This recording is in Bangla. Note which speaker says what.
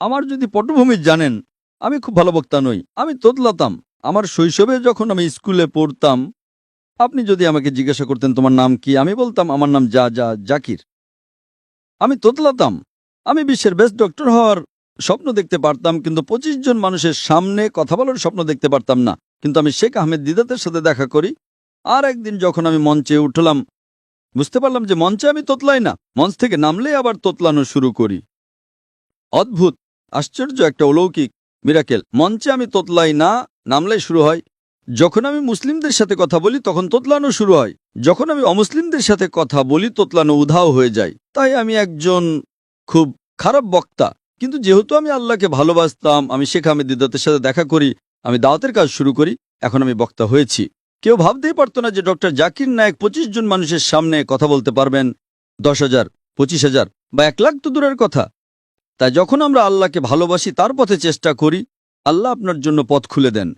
Speaker 1: আমার যদি পটভূমি জানেন, আমি খুব ভালো বক্তা নই। আমি তোতলাতাম। আমার শৈশবে যখন আমি স্কুলে পড়তাম, আপনি যদি আমাকে জিজ্ঞাসা করতেন তোমার নাম কি, আমি বলতাম, আমার নাম যা যা জাকির। আমি তোতলাতাম। আমি বিশ্বের বেস্ট ডক্টর হওয়ার স্বপ্ন দেখতে পারতাম, কিন্তু পঁচিশ জন মানুষের সামনে কথা বলার স্বপ্ন দেখতে পারতাম না। কিন্তু আমি শেখ আহমেদ দিদাতের সাথে দেখা করি। আর একদিন যখন আমি মঞ্চে উঠলাম, বুঝতে পারলাম যে মঞ্চে আমি তোতলাই না, মঞ্চ থেকে নামলে আবার তোতলানো শুরু করি। অদ্ভুত! আশ্চর্য একটা অলৌকিক মিরাকেল মঞ্চে আমি তোতলাই না নামলাই শুরু হয়। যখন আমি মুসলিমদের সাথে কথা বলি, তখন তোতলানো শুরু হয়। যখন আমি অমুসলিমদের সাথে কথা বলি, তোতলানো উধাও হয়ে যায়। তাই আমি একজন খুব খারাপ বক্তা। কিন্তু যেহেতু আমি আল্লাহকে ভালোবাসতাম, আমি শেখ আহমেদ দিদাতের সাথে দেখা করি, আমি দাওয়াতের কাজ শুরু করি, এখন আমি বক্তা হয়েছি। কেউ ভাবতেই পারত না যে ডক্টর জাকির নায়ক পঁচিশ জন মানুষের সামনে কথা বলতে পারবেন। দশ হাজার, পঁচিশ হাজার বা এক লাখ তো দূরের কথা। তাই যখন আমরা আল্লাহকে ভালোবাসি, তার পথে চেষ্টা করি, আল্লাহ আপনার জন্য পথ খুলে দেন।